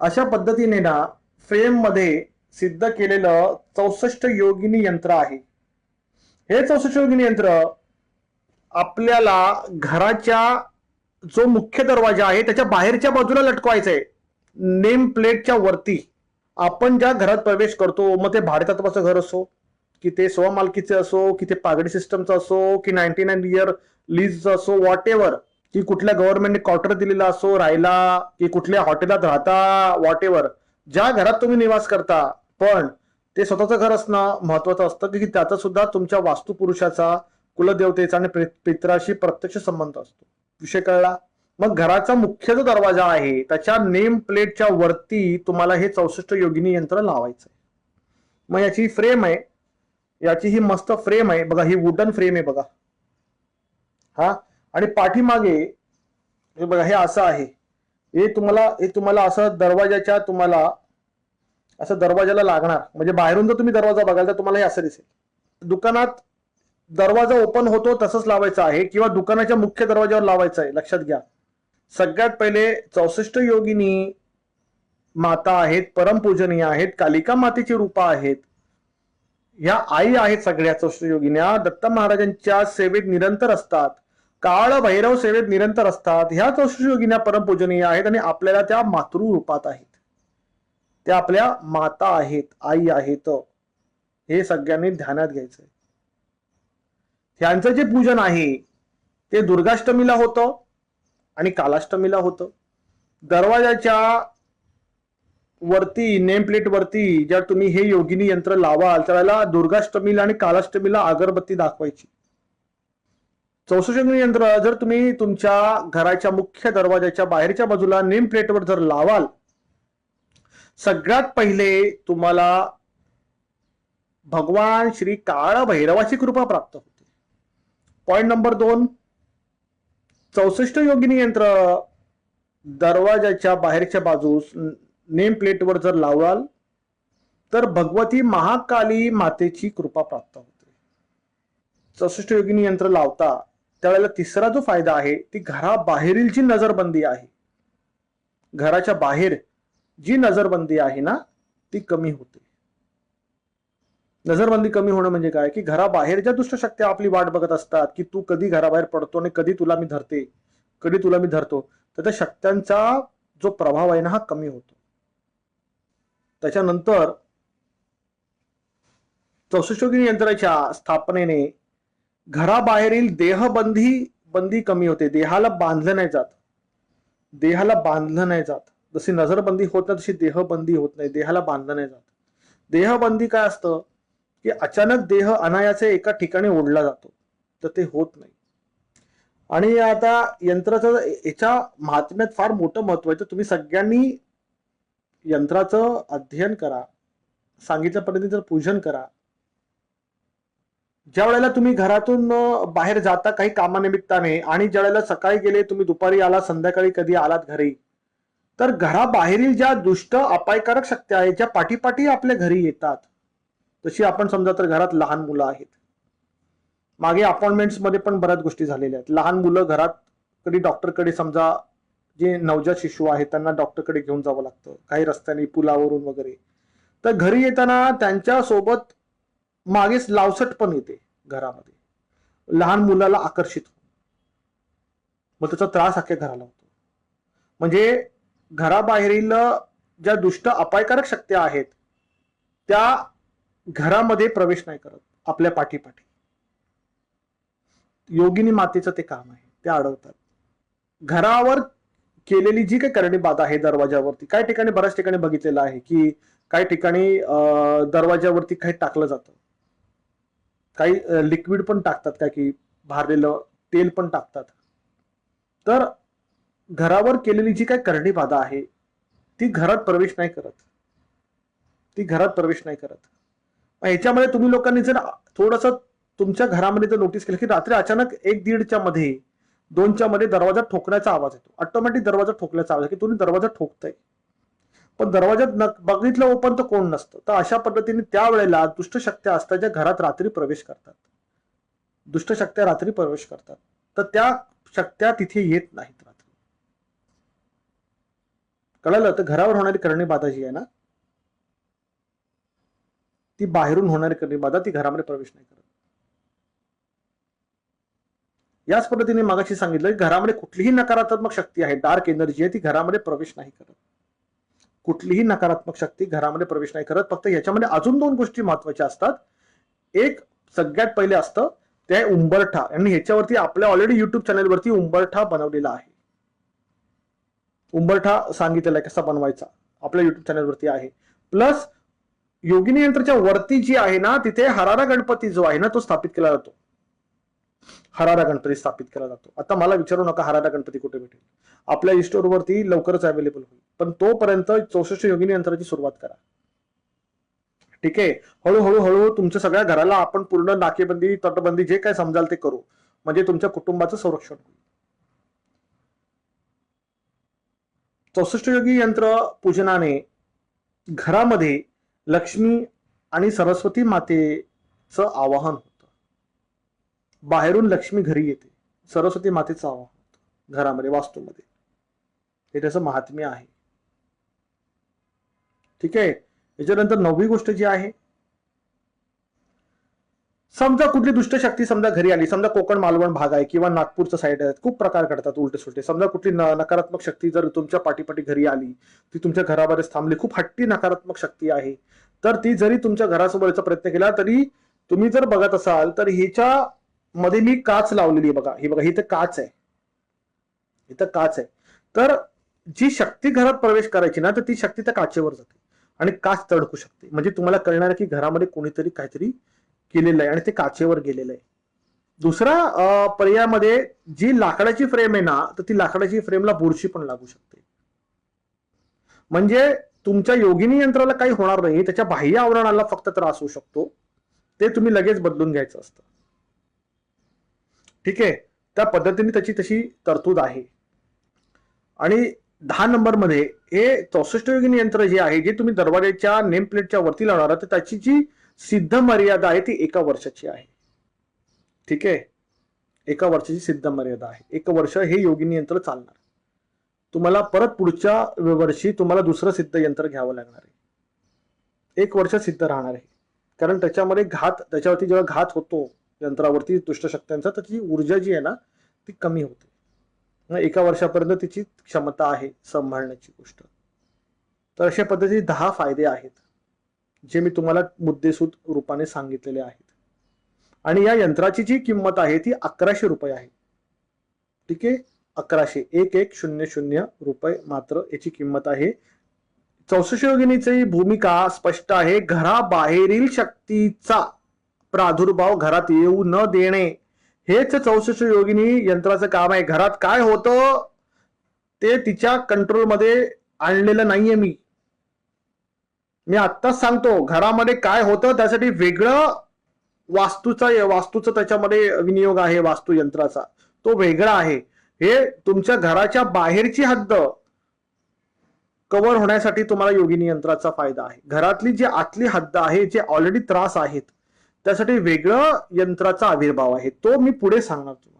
अशा पद्धतीने ना फ्रेममध्ये सिद्ध केलेलं चौसष्ट योगिनी यंत्र आहे. हे चौसष्ट योगिनी यंत्र आपल्याला घराच्या जो मुख्य दरवाजा आहे त्याच्या बाहेरच्या बाजूला लटकवायचा आहे नेम प्लेटच्या वरती. आपण ज्या घरात प्रवेश करतो मग ते भाडेतत्वाचं घर असो की ते स्वमालकीचे असो की ते पागडी सिस्टमचं असो की नाईन्टी नाईन इयर लीजचं असो वॉट एव्हर की कुठल्या गव्हर्नमेंटने क्वार्टर दिलेला असो राहायला की कुठल्या हॉटेलात राहता वॉट एव्हर ज्या घरात तुम्ही निवास करता पण ते स्वतःचं घर असणं महत्वाचं असतं की त्याचा सुद्धा तुमच्या वास्तुपुरुषाचा कुलदेवतेचा आणि पित्राशी प्रत्यक्ष संबंध असतो. विषय कळला? मग घराचा मुख्य जो दरवाजा आहे त्याच्या नेम प्लेटच्या वरती तुम्हाला हे चौसष्ट योगिनी यंत्र लावायचं आहे. मग याची फ्रेम आहे. याची ही मस्त फ्रेम आहे. बघा ही वुडन फ्रेम आहे बघा. हा? आणि पाठीमागे हे बघा हे असं आहे. हे तुम्हाला हे तुम्हाला असं दरवाजाच्या तुम्हाला असं दरवाजाला लागणार. म्हणजे बाहेरून जर तुम्ही दरवाजा बघाल तर तुम्हाला हे असं दिसेल. दुकानात दरवाजा ओपन होतो तसंच लावायचा आहे. किंवा दुकानाच्या मुख्य दरवाजावर लावायचं आहे. लक्षात घ्या. सगळ्यात पहिले चौसष्ट योगिनी माता आहेत परमपूजनीय आहेत कालिका मातेची रूपा आहेत. ह्या आई आहेत सगळ्या चौसष्ट योगिन्या. दत्त महाराजांच्या सेवेत निरंतर असतात. काळ भैरव सेवेत निरंतर असतात. ह्याच चौसष्ट योगिन्या परमपूजनीय आहेत आणि आपल्याला त्या मातृ रूपात आहेत. त्या आपल्या माता आहेत आई आहेत. हे सगळ्यांनी ध्यानात घ्यायचंय. ह्यांचं जे पूजन आहे ते दुर्गाष्टमीला होतं आणि कालाष्टमीला होतं. दरवाजाच्या वरती नेम प्लेट वरती ज्या तुम्ही हे योगिनी यंत्र लावाल त्यावेळेला दुर्गाष्टमीला आणि कालाष्टमीला अगरबत्ती दाखवायची. चौसष्ट यंत्र जर तुम्ही तुमच्या घराच्या मुख्य दरवाजाच्या बाहेरच्या बाजूला नेम प्लेटवर जर लावाल सगळ्यात पहिले तुम्हाला भगवान श्री काळ भैरवाची कृपा प्राप्त होते. पॉइंट नंबर दोन चौसष्ट योगिनी यंत्र दरवाजाच्या बाहेरच्या बाजूस नेम प्लेटवर जर लावाल तर भगवती महाकाली मातेची कृपा प्राप्त होते. चौसष्ट योगिनी यंत्र लावता त्यावेळेला तिसरा जो फायदा आहे ती घराबाहेरील जी नजरबंदी आहे. घराच्या बाहेर जी नजरबंदी आहे ना ती कमी होते. नजरबंदी कमी होणं म्हणजे काय? की घराबाहेर ज्या दुष्ट आपली वाट बघत असतात की तू कधी घराबाहेर पडतो आणि कधी तुला मी धरते कधी तुला मी धरतो तर त्या शक्त्यांचा जो प्रभाव आहे ना हा कमी होतो. त्याच्यानंतर चौसष्टोगिनी यंत्राच्या स्थापनेने घराबाहेरील देहबंदी बंदी कमी होते. देहाला बांधलं नाही जात. देहाला बांधलं नाही जात. जशी नजरबंदी होत नाही तशी देहबंदी होत नाही. देहाला बांधलं नाही जात. देहबंदी काय असतं? की अचानक देह अनायाचे एका ठिकाणी ओढला जातो. तर ते होत नाही. आणि आता यंत्राचं याच्या महात्म्यात फार मोठं महत्त्व आहे. तर तुम्ही सगळ्यांनी यंत्राचं अध्ययन करा. सांगितल्या जर पूजन करा. ज्या वेळेला तुम्ही घरातून बाहेर जाता काही कामानिमित्ताने आणि ज्या वेळेला सकाळी गेले तुम्ही दुपारी आला संध्याकाळी कधी आलात घरी तर घराबाहेरील ज्या दुष्ट अपायकारक शक्ती आहेत ज्या पाठीपाठी आपल्या घरी येतात तशी आपण समजा तर घरात लहान मुलं आहेत. मागे अपॉइंटमेंट्समध्ये पण बऱ्याच गोष्टी झालेल्या आहेत. लहान मुलं घरात कधी डॉक्टरकडे समजा जे नवजात शिशु आहेत त्यांना डॉक्टरकडे घेऊन जावं लागतं. काही रस्त्याने पुलावरून वगैरे. तर घरी येताना त्यांच्यासोबत मागेच लावसट पण येते घरामध्ये. लहान मुलाला आकर्षित होऊन. मग त्याचा त्रास अख्ख्या घराला होतो. म्हणजे घराबाहेरील ज्या दुष्ट अपायकारक शक्त्या आहेत त्या घरामध्ये प्रवेश नाही करत आपल्या पाठीपाठी. योगिनी मातेचं ते काम आहे ते अडवतात घरावर केलेली जी काही करणी बाधा आहे दरवाजावरती काही ठिकाणी बऱ्याच ठिकाणी बघितलेलं आहे की काही ठिकाणी दरवाजावरती काही टाकलं जातं. काही लिक्विड पण टाकतात काय की भारलेलं तेल पण टाकतात. तर घरावर केलेली जी काही करणी बाधा आहे ती घरात प्रवेश नाही करत. ती घरात प्रवेश नाही करत. ह्याच्यामध्ये तुम्ही लोकांनी जर थोडस तुमच्या घरामध्ये जर नोटीस केलं की रात्री अचानक एक दीडच्या मध्ये दोनच्या मध्ये दरवाजा ठोकण्याचा आवाज येतो. ऑटोमॅटिक दरवाजा ठोकल्याचा आवाज की तुम्ही दरवाजा ठोकताय. पण दरवाजात बघितलं ओपन तर कोण नसतं. तर अशा पद्धतीने त्यावेळेला दुष्टशक्त्या असतात ज्या घरात रात्री प्रवेश करतात. दुष्टशक्त्या रात्री प्रवेश करतात. तर त्या शक्त्या तिथे येत नाहीत रात्री. कळलं? तर घरावर होणारी करणी बाधा जी आहे ना ती बाहेरून होणारी करणी बाधा ती घरामध्ये प्रवेश नाही करत. याच पद्धतीने मागाशी सांगितलं की घरामध्ये कुठलीही नकारात्मक शक्ती आहे डार्क एनर्जी आहे ती घरामध्ये प्रवेश नाही करत. कुठलीही नकारात्मक शक्ती घरामध्ये प्रवेश नाही करत. फक्त याच्यामध्ये अजून दोन गोष्टी महत्त्वाच्या असतात. एक सगळ्यात पहिले असतं ते उंबरठा. आणि ह्याच्यावरती आपल्या ऑलरेडी युट्यूब चॅनलवरती उंबरठा बनवलेला आहे. उंबरठा सांगितलेला आहे कसा बनवायचा. आपल्या युट्यूब चॅनलवरती आहे. प्लस योगिनी यंत्राच्या वरती जी आहे ना तिथे हरारा गणपती जो आहे ना तो स्थापित केला जातो. हरारा गणपती स्थापित केला जातो. आता मला विचारू नका हरारा गणपती कुठे भेटेल. आपल्या इस्टोर वरती लवकरच अवेलेबल होईल. पण तोपर्यंत चौसष्ट योगिनी यंत्राची सुरुवात करा. ठीक आहे? हळूहळू हळू तुमच्या सगळ्या घराला आपण पूर्ण नाकेबंदी तटबंदी जे काय समजाल ते करू. म्हणजे तुमच्या कुटुंबाचं संरक्षण होईल. चौसष्ट योगी यंत्र पूजनाने घरामध्ये लक्ष्मी आणि सरस्वती मातेचं आवाहन बाहेरून लक्ष्मी घरी येते. सरस्वती मातेचं आवाहन घरामध्ये वास्तूमध्ये. हे त्याचं महात्म्य आहे. ठीक आहे? याच्यानंतर नववी गोष्ट जी आहे समजा कुठली दुष्ट शक्ती समजा घरी आली समजा कोकण मालवण भाग आहे किंवा नागपूरचं साईड आहे खूप प्रकार घडतात उलटे सुलटे समजा कुठली न- नकारात्मक शक्ती जर तुमच्या पाठीपाठी घरी आली ती तुमच्या घरावरच थांबली खूप हट्टी नकारात्मक शक्ती आहे तर ती जरी तुमच्या घरासमोरचा प्रयत्न केला तरी तुम्ही जर बघत असाल तर हिच्या मध्ये मी काच लावलेली आहे बघा. ही बघा ही तर काच आहे. इथं काच आहे. तर जी शक्ती घरात प्रवेश करायची ना तर ती शक्ती त्या काचेवर जाते. आणि काच तडकू शकते. म्हणजे तुम्हाला कळणार आहे की घरामध्ये कोणीतरी काहीतरी केलेलं आहे आणि ते काचेवर गेलेलं आहे. दुसरा पर्यायामध्ये जी लाकडाची फ्रेम आहे ना तर ती लाकडाची फ्रेमला बुरशी पण लागू शकते. म्हणजे तुमच्या योगिनी यंत्राला काही होणार नाही. त्याच्या बाह्य आवरणाला फक्त त्रास होऊ शकतो. ते तुम्ही लगेच बदलून घ्यायचं असतं. ठीक आहे? त्या पद्धतीने त्याची तशी तरतूद आहे. आणि दहा नंबरमध्ये हे चौसष्ट योगिनी यंत्र जे आहे जे तुम्ही दरवाजाच्या नेम प्लेटच्या वरती लावणार तर त्याची जी सिद्ध मर्यादा आहे ती एका वर्षाची आहे. ठीक आहे? एका वर्षाची सिद्ध मर्यादा आहे. एक वर्ष हे योगिनी यंत्र चालणार. तुम्हाला परत पुढच्या वर्षी तुम्हाला दुसरं सिद्ध यंत्र घ्यावं लागणार आहे. एक वर्ष सिद्ध राहणार आहे. कारण त्याच्यामध्ये घात त्याच्यावरती जेव्हा घात होतो यंत्रावरती दुष्टशक्त्यांचा त्याची ऊर्जा जी आहे ना ती कमी होते. एका वर्षापर्यंत तिची क्षमता आहे सांभाळण्याची गोष्ट. तर अशा पद्धतीने दहा फायदे आहेत जे मी तुम्हाला मुद्देसूद रूपाने सांगितलेले आहेत. आणि या यंत्राची जी किंमत आहे ती अकराशे रुपये आहे. ठीक आहे? अकराशे एक एक शून्य शून्य रुपये मात्र याची किंमत आहे. चौसष्ट योगिनीची भूमिका स्पष्ट आहे. घराबाहेरील शक्तीचा. प्रादुर्भाव घरात येऊ न देणे. हेच चौसष्ट योगिनी यंत्राचं काम आहे. घरात काय होतं? ते तिच्या कंट्रोलमध्ये आणलेलं नाहीये मी. मी आत्ताच सांगतो घरामध्ये काय होतं त्यासाठी वेगळं वास्तूचा वास्तूचा त्याच्यामध्ये विनियोग आहे वास्तू यंत्राचा. तो वेगळा आहे. हे तुमच्या घराच्या बाहेरची हद्द कव्हर होण्यासाठी तुम्हाला योगिनी यंत्राचा फायदा आहे. घरातली जी आतली हद्द आहे जे ऑलरेडी त्रास आहेत त्यासाठी वेगळं यंत्राचा आविर्भाव आहे. तो मी पुढे सांगणार तुम्हाला.